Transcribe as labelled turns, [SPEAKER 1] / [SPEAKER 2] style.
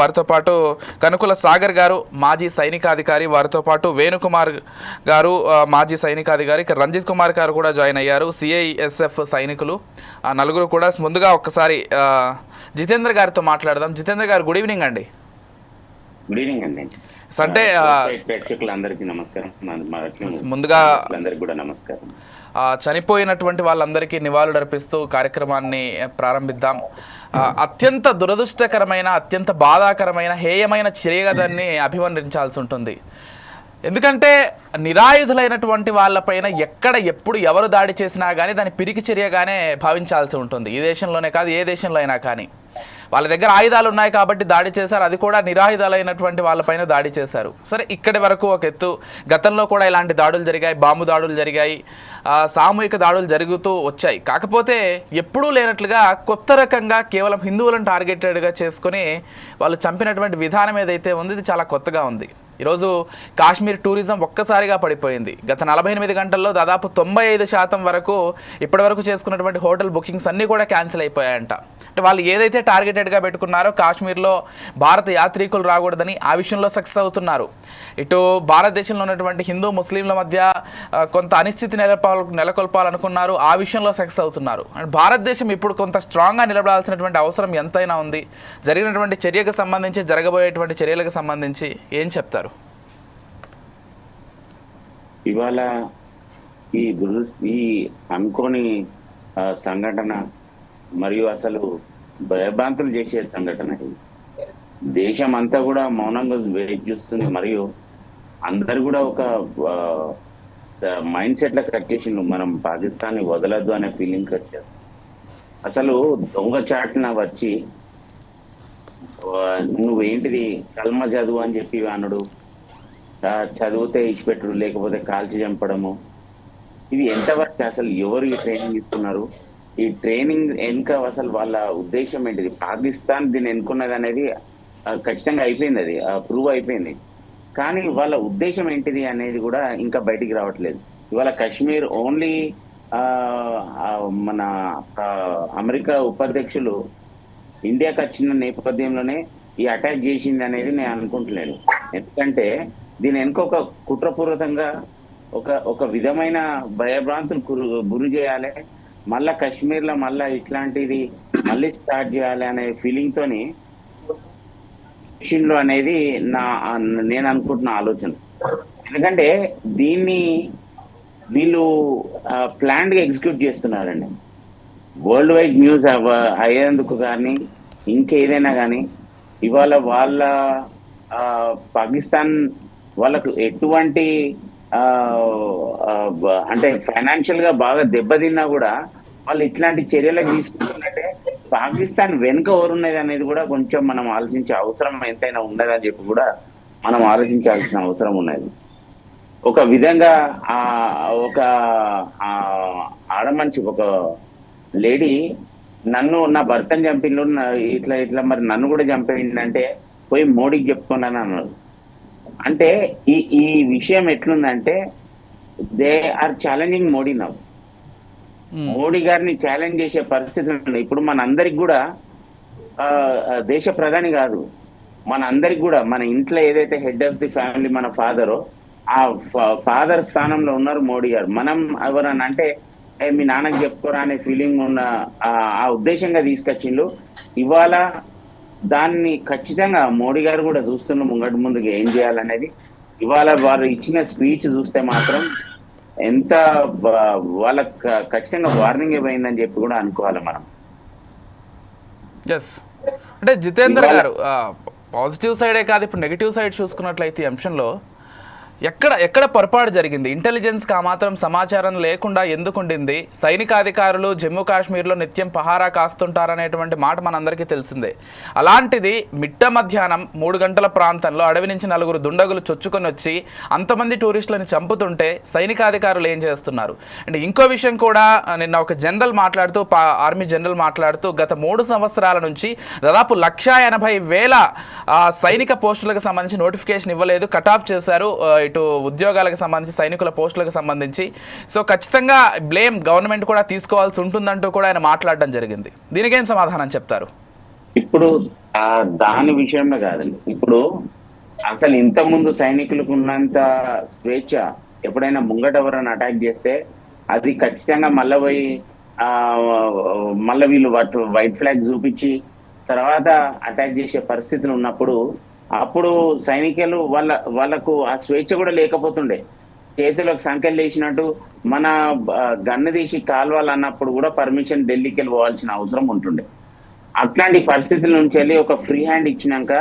[SPEAKER 1] వారితో పాటు కనుకుల సాగర్ గారు మాజీ సైనికాధికారి వారితో పాటు వేణుకుమార్ గారు మాజీ సైనికాధికారి రంజిత్ కుమార్ గారు కూడా జాయిన్ అయ్యారు. సిఐఎస్ఎఫ్ సైనికులు. ఆ నలుగురు కూడా ముందుగా ఒక్కసారి జితేంద్ర గారితో మాట్లాడదాం. జితేంద్ర గారు గుడ్ ఈవినింగ్ అండి.
[SPEAKER 2] గుడ్ ఈవినింగ్ అండి
[SPEAKER 1] అంటే
[SPEAKER 2] ప్రేక్షకులందరికీ నమస్కారం.
[SPEAKER 1] ముందుగా
[SPEAKER 2] అందరికి కూడా నమస్కారం.
[SPEAKER 1] చనిపోయినటువంటి వాళ్ళందరికీ నివాళులర్పిస్తూ కార్యక్రమాన్ని ప్రారంభిద్దాం. అత్యంత దురదృష్టకరమైన అత్యంత బాధాకరమైన హేయమైన చర్యగా దాన్ని అభివర్ణించాల్సి ఉంటుంది. ఎందుకంటే నిరాయుధులైనటువంటి వాళ్ళపైన ఎక్కడ ఎప్పుడు ఎవరు దాడి చేసినా కానీ దాన్ని పిరికి చర్యగానే భావించాల్సి ఉంటుంది. ఈ దేశంలోనే కాదు ఏ దేశంలో అయినా కానీ. వాళ్ళ దగ్గర ఆయుధాలు ఉన్నాయి కాబట్టి దాడి చేశారు. అది కూడా నిరాయుధాలైనటువంటి వాళ్ళపైన దాడి చేశారు. సరే ఇక్కడి వరకు ఒక ఎత్తు. గతంలో కూడా ఇలాంటి దాడులు జరిగాయి. బాంబు దాడులు జరిగాయి. సామూహిక దాడులు జరుగుతూ వచ్చాయి. కాకపోతే ఎప్పుడూ లేనట్లుగా కొత్త రకంగా కేవలం హిందువులను టార్గెటెడ్గా చేసుకొని వాళ్ళు చంపినటువంటి విధానం ఏదైతే ఉంది ఇది చాలా కొత్తగా ఉంది. ఈరోజు కాశ్మీర్ టూరిజం ఒక్కసారిగా పడిపోయింది. గత నలభై ఎనిమిది గంటల్లో దాదాపు తొంభై ఐదు శాతం వరకు ఇప్పటివరకు చేసుకున్నటువంటి హోటల్ బుకింగ్స్ అన్నీ కూడా క్యాన్సిల్ అయిపోయాయంట. అంటే వాళ్ళు ఏదైతే టార్గెటెడ్గా పెట్టుకున్నారో కాశ్మీర్లో భారత యాత్రికులు రాకూడదని ఆ విషయంలో సక్సెస్ అవుతున్నారు. ఇటు భారతదేశంలో ఉన్నటువంటి హిందూ ముస్లింల మధ్య కొంత అనిశ్చితి నెలపాల నెలకొల్పాలనుకున్నారు. ఆ విషయంలో సక్సెస్ అవుతున్నారు. అండ్ భారతదేశం ఇప్పుడు కొంత స్ట్రాంగ్గా నిలబడాల్సినటువంటి అవసరం ఎంతైనా ఉంది. జరిగినటువంటి చర్యకు సంబంధించి జరగబోయేటువంటి చర్యలకు సంబంధించి ఏం చెప్తారు?
[SPEAKER 2] ఇవాళ ఈ దుర్ ఈ అనుకోని సంఘటన మరియు అసలు భయభ్రాంతులు చేసే సంఘటన దేశం అంతా కూడా మౌనంగా వేచి చూస్తుంది మరియు అందరు కూడా ఒక మైండ్ సెట్ లా కట్ చేసిండు మనం పాకిస్తాన్ వదలద్దు అనే ఫీలింగ్ వచ్చారు అసలు దొంగ చాటున వచ్చి నువ్వేంటిది? కల్మ చదువు అని చెప్పి అనుడు చదివితే ఇచ్చిపెట్టుడు లేకపోతే కాల్చి చంపడము. ఇది ఎంతవరకు అసలు ఎవరు ఈ ట్రైనింగ్ ఇస్తున్నారు ఈ ట్రైనింగ్ వెనుక అసలు వాళ్ళ ఉద్దేశం ఏంటిది? పాకిస్తాన్ దీన్ని ఎన్నుకున్నది అనేది ఖచ్చితంగా అయిపోయింది అది ప్రూవ్ అయిపోయింది. కానీ వాళ్ళ ఉద్దేశం ఏంటిది అనేది కూడా ఇంకా బయటికి రావట్లేదు. ఇవాళ కాశ్మీర్ ఓన్లీ మన అమెరికా ఉపాధ్యక్షులు ఇండియాకి వచ్చిన నేపథ్యంలోనే ఈ అటాక్ చేసింది అనేది నేను అనుకుంటున్నాను ఎందుకంటే దీని వెనుక ఒక కుట్రపూర్వకంగా ఒక ఒక విధమైన భయభ్రాంతులు గురు గురి చేయాలి. మళ్ళా కాశ్మీర్లో మళ్ళా ఇట్లాంటిది మళ్ళీ స్టార్ట్ చేయాలి అనే ఫీలింగ్ తోని లో అనేది నా నేను అనుకుంటున్న ఆలోచన. ఎందుకంటే దీన్ని వీళ్ళు ప్లాన్గా ఎగ్జిక్యూట్ చేస్తున్నారండి. వరల్డ్ వైడ్ న్యూస్ అవ- అయ్యేందుకు కానీ ఇంకేదైనా కానీ ఇవాళ వాళ్ళ పాకిస్తాన్ వాళ్ళకు ఎటువంటి ఆ, అంటే ఫైనాన్షియల్గా బాగా దెబ్బతిన్నా కూడా వాళ్ళు ఇట్లాంటి చర్యలకు తీసుకుంటున్నట్టే పాకిస్తాన్ వెనుక ఎవరున్నది అనేది కూడా కొంచెం మనం ఆలోచించే అవసరం ఎంతైనా ఉన్నదని చెప్పి కూడా మనం ఆలోచించాల్సిన అవసరం ఉన్నది. ఒక విధంగా ఆ ఒక ఆ ఆడమంచి ఒక లేడీ నన్ను నా భర్తను చంపిండు ఇట్లా ఇట్లా మరి నన్ను కూడా చంపేయండి పోయి మోడీకి చెప్పుకున్నాను అన్నారు అంటే ఈ ఈ విషయం ఎట్లుందంటే దే ఆర్ ఛాలెంజింగ్ మోడీ నవ్వు
[SPEAKER 1] మ్మ్.
[SPEAKER 2] మోడీ గారిని ఛాలెంజ్ చేసే పరిస్థితి ఉంది. ఇప్పుడు మన అందరికి కూడా దేశ ప్రధాని కాదు మన అందరికి కూడా మన ఇంట్లో ఏదైతే హెడ్ ఆఫ్ ది ఫ్యామిలీ మన ఫాదరో ఆ ఫాదర్ స్థానంలో ఉన్నారు మోడీ గారు. మనం ఎవరన్నా అంటే "ఏ, మీ నాన్నకి చెప్పుకోరా అనే ఫీలింగ్ ఉన్న ఆ- ఆ ఉద్దేశంగా తీసుకొచ్చిండు. ఇవాళ దాన్ని ఖచ్చితంగా మోడీ గారు కూడా చూస్తున్న ముంగటి ముందుకు ఏం చేయాలనేది. ఇవాళ వారు ఇచ్చిన స్పీచ్ చూస్తే మాత్రం ఎంత వాళ్ళకి ఖచ్చితంగా వార్నింగ్ ఇవ్వయిందని చెప్పి కూడా అనుకోవాలి మనం.
[SPEAKER 1] ఎస్ అంటే జితేందర్ గారు పాజిటివ్ సైడే కాదు ఇప్పుడు నెగిటివ్ సైడ్ చూసుకున్నట్లయితే ఈ అంశంలో ఎక్కడ ఎక్కడ పొరపాటు జరిగింది? ఇంటెలిజెన్స్కి ఆ మాత్రం సమాచారం లేకుండా ఎందుకు ఉండింది? సైనికాధికారులు జమ్మూ కాశ్మీర్లో నిత్యం పహారా కాస్తుంటారనేటువంటి మాట మనందరికీ తెలిసిందే. అలాంటిది మిట్ట మధ్యాహ్నం మూడు గంటల ప్రాంతంలో అడవి నుంచి నలుగురు దుండగులు చొచ్చుకొని వచ్చి అంతమంది టూరిస్టులను చంపుతుంటే సైనికాధికారులు ఏం చేస్తున్నారు? అండ్ ఇంకో విషయం కూడా నిన్న ఒక జనరల్ మాట్లాడుతూ ఆర్మీ జనరల్ మాట్లాడుతూ గత మూడు సంవత్సరాల నుంచి దాదాపు లక్ష ఎనభై వేల సైనిక పోస్టులకు సంబంధించి నోటిఫికేషన్ ఇవ్వలేదు. కట్ ఆఫ్ చేశారు ఇటు ఉద్యోగాలకు సంబంధించి సైనికుల పోస్టులకు సంబంధించి. సో ఖచ్చితంగా బ్లేమ్ గవర్నమెంట్ కూడా తీసుకోవాల్సి ఉంటుందంటూ కూడా ఆయన మాట్లాడడం జరిగింది. దీనికేం సమాధానం చెప్తారు?
[SPEAKER 2] ఇప్పుడు దాని విషయంలో కాదండి. ఇప్పుడు అసలు ఇంత ముందు సైనికులకు ఉన్నంత స్వేచ్ఛ ఎప్పుడైనా ముంగట ఎవరైనా అటాక్ చేస్తే అది ఖచ్చితంగా మళ్ళీ పోయి ఆ, మళ్ళీ వీళ్ళు వైట్ ఫ్లాగ్ చూపించి తర్వాత అటాక్ చేసే పరిస్థితులు ఉన్నప్పుడు అప్పుడు సైనికులు వాళ్ళ వాళ్ళకు ఆ స్వేచ్ఛ కూడా లేకపోతుండే. చేతులకు సంఖ్యలు వేసినట్టు మన గన్న గన్ను తీసి కాల్వాలన్నప్పుడు కూడా పర్మిషన్ ఢిల్లీకి వెళ్ళి పోవాల్సిన అవసరం ఉంటుండే. అట్లాంటి పరిస్థితుల నుంచి వెళ్ళి ఒక ఫ్రీ హ్యాండ్ ఇచ్చినాక